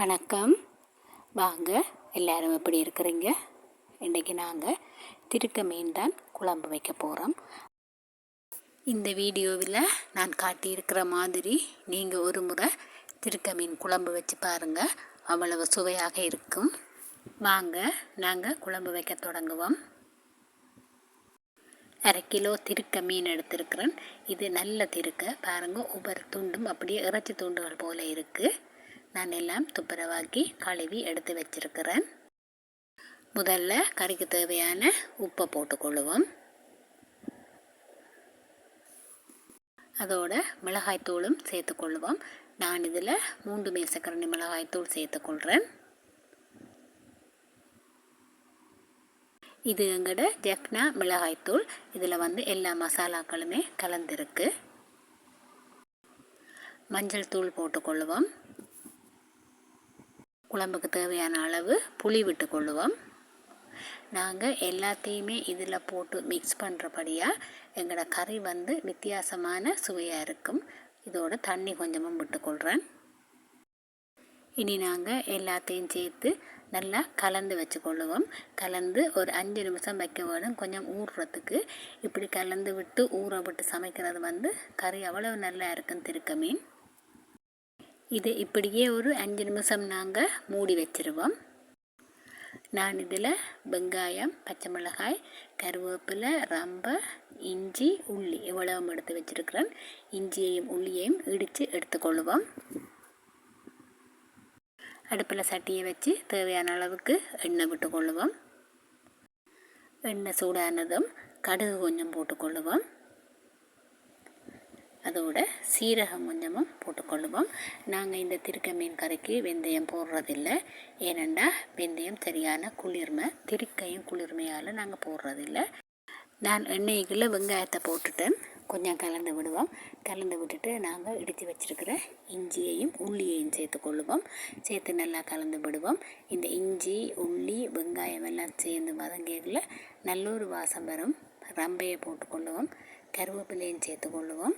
வணக்கம். வாங்க எல்லாரும் எப்படி இருக்கிறீங்க? இன்றைக்கி நாங்கள் திருக்க மீன் தான் குழம்பு வைக்க போகிறோம் இந்த வீடியோவில் நான் காட்டியிருக்கிற மாதிரி நீங்கள் ஒரு முறை திருக்க மீன் குழம்பு வச்சு பாருங்கள் அவ்வளவு சுவையாக இருக்கும். வாங்க நாங்கள் குழம்பு வைக்க தொடங்குவோம். அரை கிலோ திருக்க மீன் எடுத்திருக்கிறேன். இது நல்ல திருக்க. பாருங்கள் ஒவ்வொரு துண்டும் அப்படியே இறைச்சி துண்டுகள் போல் இருக்குது நான் எல்லாம் துப்புரவாக்கி கழுவி எடுத்து வச்சிருக்கிறேன். முதல்ல கறிக்கு தேவையான உப்பை போட்டுக்கொள்ளுவோம். அதோட மிளகாய்த்தூளும் சேர்த்துக்கொள்ளுவோம் நான் இதில் மூன்று மேசக்கரணி மிளகாய்த்தூள் சேர்த்துக்கொள்கிறேன் இது எங்கட ஜெஃப்னா மிளகாய்த்தூள் இதில் வந்து எல்லா மசாலாக்களுமே கலந்துருக்கு. மஞ்சள் தூள் போட்டுக்கொள்ளுவோம். குழம்புக்கு தேவையான அளவு புளி விட்டு கொள்ளுவோம். நாங்கள் எல்லாத்தையுமே இதில் போட்டு மிக்ஸ் பண்ணுறபடியாக எங்களோட கறி வந்து வித்தியாசமான சுவையாக இருக்கும். இதோட தண்ணி கொஞ்சமும் விட்டுக்கொள்கிறேன் இனி நாங்கள் எல்லாத்தையும் சேர்த்து நல்லா கலந்து வச்சுக்கொள்ளுவோம் கலந்து ஒரு அஞ்சு நிமிஷம் வைக்க வேணும். கொஞ்சம் ஊறுறதுக்கு இப்படி கலந்து விட்டு ஊற விட்டு சமைக்கிறது வந்து கறி அவ்வளவு நல்லா இருக்கும் திருக்க மீன் இது இப்படியே ஒரு அஞ்சு நிமிஷம் நாங்கள் மூடி வச்சுருவோம். நான் இதில் வெங்காயம் பச்சை மிளகாய் கருவேப்பிலை ரம்ப இஞ்சி உள்ளி இவ்வளவும் எடுத்து வச்சுருக்கிறேன். இஞ்சியையும் உள்ளியையும் இடித்து எடுத்துக்கொள்ளுவோம் அடுப்பில் சட்டியை வச்சு தேவையான அளவுக்கு எண்ணெய் விட்டுக்கொள்ளுவோம் எண்ணெய் சூடானதும் கடுகு கொஞ்சம் போட்டுக்கொள்ளுவோம் அதோட சீரகம் கொஞ்சமும் போட்டுக்கொள்ளுவோம். நாங்கள் இந்த திருக்க மீன் கறிக்கு வெந்தயம் போடுறதில்லை. ஏனெண்டா வெந்தயம் சரியான குளிர்மை திருக்கையும் குளிர்மையால் நாங்கள் போடுறதில்லை. நான் எண்ணெய்க்குள்ளே வெங்காயத்தை போட்டுட்டேன் கொஞ்சம் கலந்து விடுவோம். கலந்து விட்டுட்டு நாங்கள் இடித்து வச்சுருக்கிற இஞ்சியையும் உள்ளியையும் சேர்த்து கொள்ளுவோம். சேர்த்து நல்லா கலந்து விடுவோம். இந்த இஞ்சி உள்ளி வெங்காயம் எல்லாம் சேர்ந்து வதங்கியதில் நல்ல ஒரு வாசம் வரும். ரம்பையை போட்டுக்கொள்ளுவோம். கருவேப்பிலையும் சேர்த்து கொள்ளுவோம்.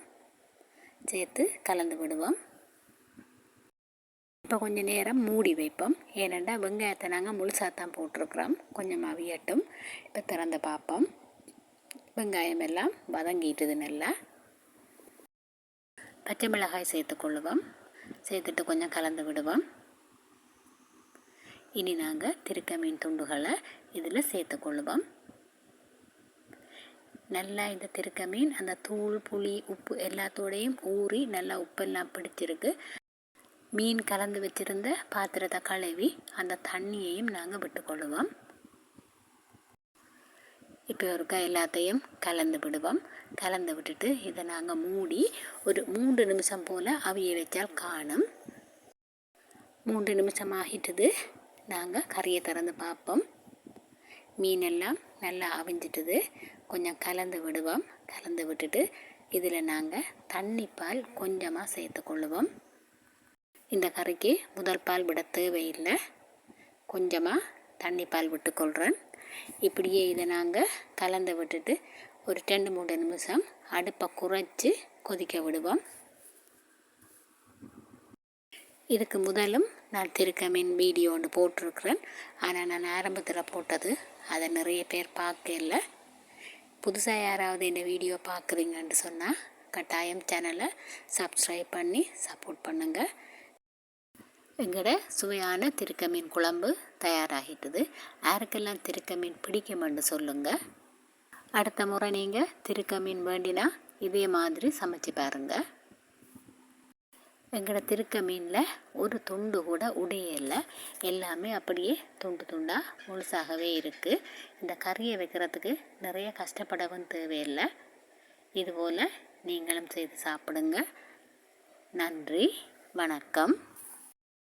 சேர்த்து கலந்து விடுவோம். இப்போ கொஞ்சம் நேரம் மூடி வைப்போம். ஏனெண்டா வெங்காயத்தை நாங்கள் முழுசாக தான் போட்டிருக்கிறோம். கொஞ்சம் அவியட்டும் இப்போ திறந்து பார்ப்போம். வெங்காயம் எல்லாம் வதங்கிட்டுது நல்லா. பச்சை மிளகாய் சேர்த்துக்கொள்ளுவோம் சேர்த்துட்டு கொஞ்சம் கலந்து விடுவோம். இனி நாங்கள் திருக்க மீன் துண்டுகளை இதில் சேர்த்துக்கொள்ளுவோம் நல்லா இந்த திருக்க மீன் அந்த தூள் புளி உப்பு எல்லாத்தோடையும் ஊறி நல்லா உப்பெல்லாம் பிடிச்சிருக்கு. மீன் கலந்து வச்சுருந்த பாத்திரத்தை கழுவி அந்த தண்ணியையும் நாங்கள் விட்டுக்கொள்ளுவோம் இப்போ ஒருக்கா எல்லாத்தையும் கலந்து விடுவோம். கலந்து விட்டுட்டு இதை நாங்கள் மூடி ஒரு மூன்று நிமிஷம் போல் அவிய வச்சால் காணும். மூன்று நிமிஷம் ஆகிட்டது. நாங்கள் கறியை திறந்து பார்ப்போம். மீனெல்லாம் நல்லா அவிஞ்சிட்டுது. கொஞ்சம் கலந்து விடுவோம். கலந்து விட்டுட்டு இதில் நாங்கள் தண்ணி பால் கொஞ்சமாக சேர்த்து கொள்ளுவோம். இந்த கறிக்கு முதல் பால் விட தேவையில்லை. கொஞ்சமாக தண்ணி பால் விட்டுக்கொள்கிறேன் இப்படியே இதை நாங்கள் கலந்து விட்டுட்டு ஒரு ரெண்டு மூணு நிமிஷம் அடுப்பை குறைச்சி கொதிக்க விடுவோம். இதுக்கு முதலும் நான் திருக்க மீன் வீடியோ ஒன்று போட்டிருக்கிறேன். ஆனால் நான் ஆரம்பத்தில் போட்டது அதை நிறைய பேர் பார்க்கல. புதுசாக யாராவது இந்த வீடியோ பார்க்குறீங்கன்னு சொன்னால் கட்டாயம் சேனலை சப்ஸ்கிரைப் பண்ணி சப்போர்ட் பண்ணுங்கள் எங்களோட சுவையான திருக்க மீன் குழம்பு தயாராகிட்டுது. யாருக்கெல்லாம் திருக்க மீன் பிடிக்குமென்று சொல்லுங்கள் அடுத்த முறை நீங்கள் திருக்க மீன் வேண்டினா இதே மாதிரி சமைச்சு பாருங்கள் எங்களோட திருக்க மீனில் ஒரு துண்டு கூட உடையலை எல்லாமே அப்படியே துண்டு துண்டாக முழுசாகவே இருக்குது இந்த கறியை வைக்கிறதுக்கு நிறைய கஷ்டப்படவும் தேவையில்லை. இதுபோல் நீங்களும் செய்து சாப்பிடுங்க. நன்றி. வணக்கம்.